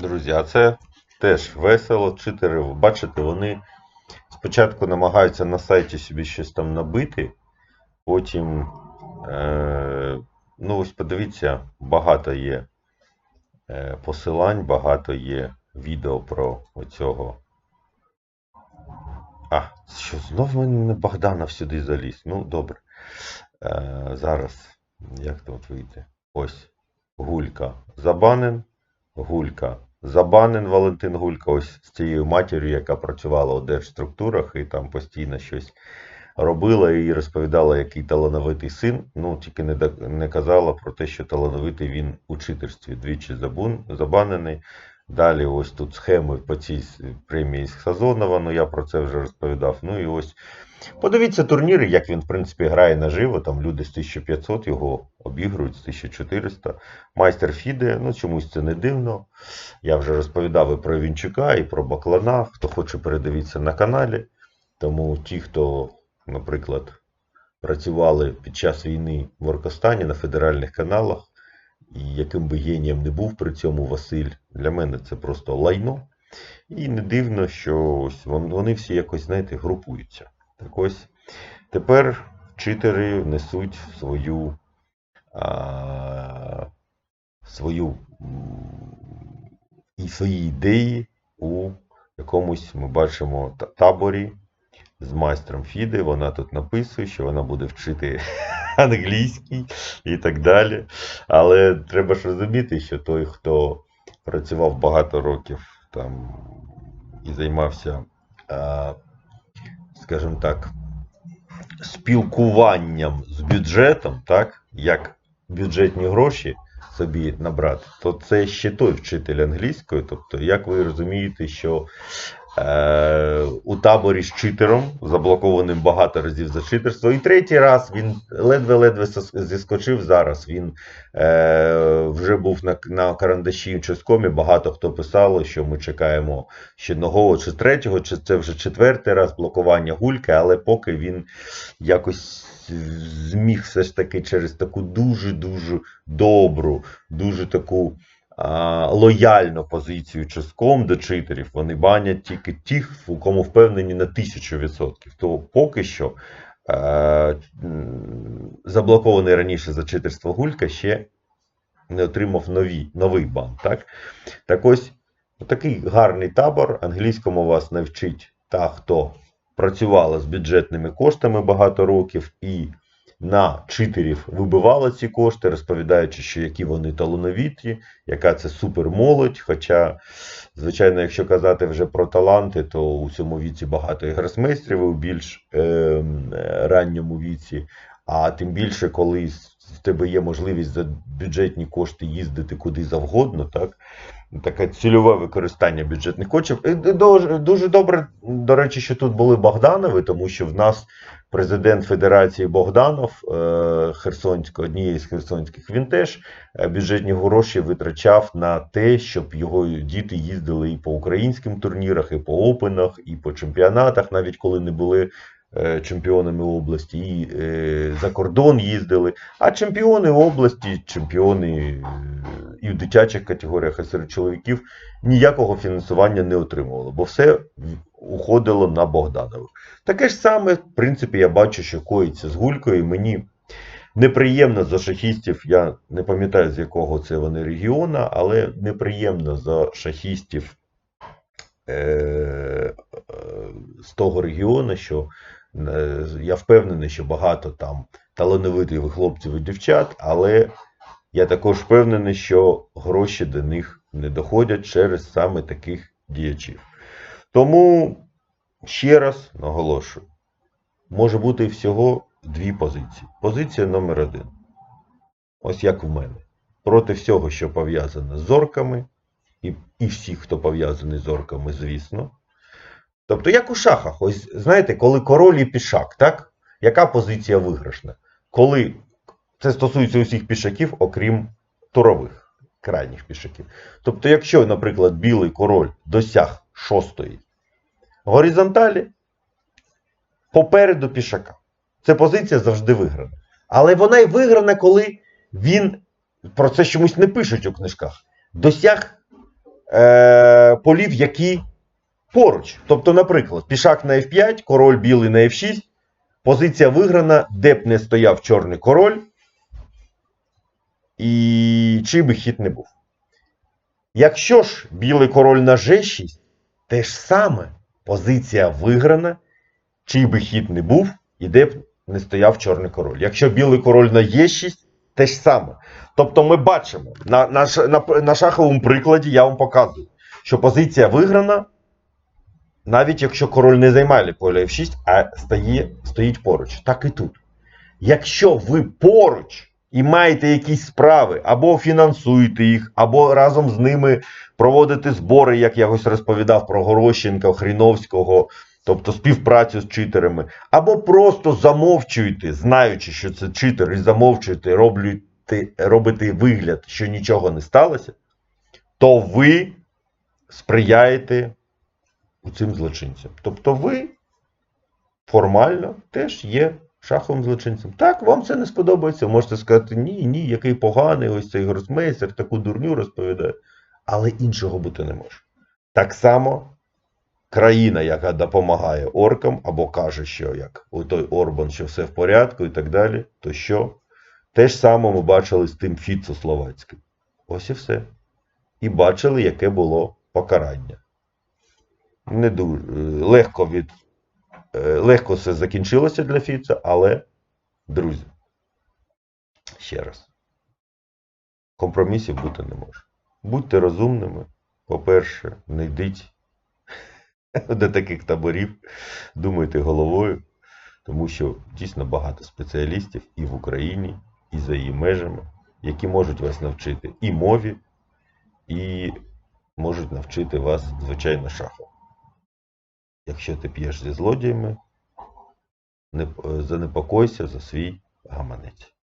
Друзі, а це теж весело. Читери, бачите, вони спочатку намагаються на сайті собі щось там набити, потім, е, ну ось подивіться, багато є е, посилань, багато є відео про оцього. А, що, знов мене Богданов сюди заліз. Ну, добре. Е, зараз, як тут вийти? Ось. Гулька забанен. Гулька забанен Валентин Гулька, ось з цією матір'ю, яка працювала у держструктурах і там постійно щось робила і розповідала, який талановитий син. Ну, тільки не, не казала про те, що талановитий він у читерстві. Двічі забанений. Далі ось тут схеми по цій премії Сазонова, ну я про це вже розповідав. Ну і ось подивіться турніри, як він, в принципі, грає наживо. Там люди з 1500 його обігрують, з 1400. Майстер Фіде, ну чомусь це не дивно. Я вже розповідав і про Вінчука, і про Баклана. Хто хоче, передивіться на каналі. Тому ті, хто, наприклад, працювали під час війни в Оркостані на федеральних каналах, і яким би генієм не був при цьому Василь, для мене це просто лайно. І не дивно, що ось вони всі якось, знаєте, групуються. Так ось тепер читери внесуть свою, а, свою і свої ідеї у якомусь, ми бачимо, таборі з майстром Фіди. Вона тут написує, що вона буде вчити англійський і так далі. Але треба ж розуміти, що той, хто працював багато років там і займався, а, скажімо так, спілкуванням з бюджетом, так, як бюджетні гроші собі набрати, то це ще той вчитель англійської. Тобто, як ви розумієте, що у таборі з читером, заблокованим багато разів за читерство, і третій раз він ледве-ледве зіскочив зараз. Він е, вже був на, на карандаші в Ческомі. Багато хто писало, що ми чекаємо ще одного чи третього, чи це вже четвертий раз блокування гульки, але поки він якось зміг все ж таки через таку дуже-дуже добру, дуже таку лояльну позицію ческом до читерів. Вони банять тільки тих, у кому впевнені на тисячу відсотків. То поки що е, заблокований раніше за читерство гулька ще не отримав нові, новий бан. Так, так ось такий гарний табор. Англійському вас навчить та, хто працювала з бюджетними коштами багато років і на читерів вибивала ці кошти, розповідаючи, що які вони талановіті, яка це супермолодь. Хоча, звичайно, якщо казати вже про таланти, то у цьому віці багато і гросмейстрів у більш е, е, ранньому віці. А тим більше, коли в тебе є можливість за бюджетні кошти їздити куди завгодно, так? Таке цільове використання бюджетних коштів. Дуже, дуже добре, до речі, що тут були Богданови, тому що в нас президент Федерації Богданов е, Херсонського, однієї з херсонських, він теж е, бюджетні гроші витрачав на те, щоб його діти їздили і по українським турнірах, і по опенах, і по чемпіонатах, навіть коли не були чемпіонами області, і е, за кордон їздили. А чемпіони області, чемпіони е, і в дитячих категоріях, і серед чоловіків ніякого фінансування не отримували, бо все уходило на Богданових. Таке ж саме, в принципі, я бачу, що коїться з гулькою. і Мені неприємно за шахістів, я не пам'ятаю, з якого це вони регіона, але неприємно за шахістів е, е, з того регіону, що е, я впевнений, що багато там талановитих хлопців і дівчат, але я також впевнений, що гроші до них не доходять через саме таких діячів. Тому ще раз наголошую, може бути всього дві позиції. Позиція номер один. Ось як в мене. Проти всього, що пов'язане з зорками, і, і всіх, хто пов'язаний з зорками, звісно. Тобто, як у шахах, ось знаєте, коли король і пішак, так? Яка позиція виграшна? Коли це стосується усіх пішаків, окрім турових крайніх пішаків. Тобто, якщо, наприклад, білий король досяг шостої горизонталі, попереду пішака. Це позиція завжди виграна. Але вона й виграна, коли він про це чомусь не пишуть у книжках. Досяг е, полів, які поруч. Тобто, наприклад, пішак на F5, король білий на F6, позиція виграна, де б не стояв чорний король, і чий би хід не був. Якщо ж білий король на G6, те ж саме позиція виграна, чий би хід не був, і де б не стояв чорний король. Якщо білий король на Е6, те ж саме. Тобто ми бачимо, на, на, на, на шаховому прикладі я вам показую, що позиція виграна, навіть якщо король не займає поле F6, а стає, стоїть поруч. Так і тут. Якщо ви поруч і маєте якісь справи, або фінансуєте їх, або разом з ними проводите збори, як я ось розповідав про Горощенка, Хріновського, тобто співпрацю з читерами, або просто замовчуєте, знаючи, що це читер, і замовчуєте, робите, робите вигляд, що нічого не сталося, то ви сприяєте цим злочинцям. Тобто ви формально теж є шаховим злочинцем. Так, вам це не сподобається. Можете сказати, ні, ні, який поганий, ось цей гросмейстер, таку дурню розповідає. Але іншого бути не може. Так само країна, яка допомагає оркам, або каже, що як у той Орбан, що все в порядку і так далі, то що? Те ж саме ми бачили з тим Фіцо словацьким. Ось і все. І бачили, яке було покарання. Не дуже легко від Е, Легко все закінчилося для Фіца, але, друзі, ще раз, компромісів бути не може. Будьте розумними. По-перше, не йдіть до таких таборів, думайте головою, тому що дійсно багато спеціалістів і в Україні, і за її межами, які можуть вас навчити і мові, і можуть навчити вас, звичайно, шаху. Якщо ти п'єш зі злодіями, е, занепокойся за свій гаманець.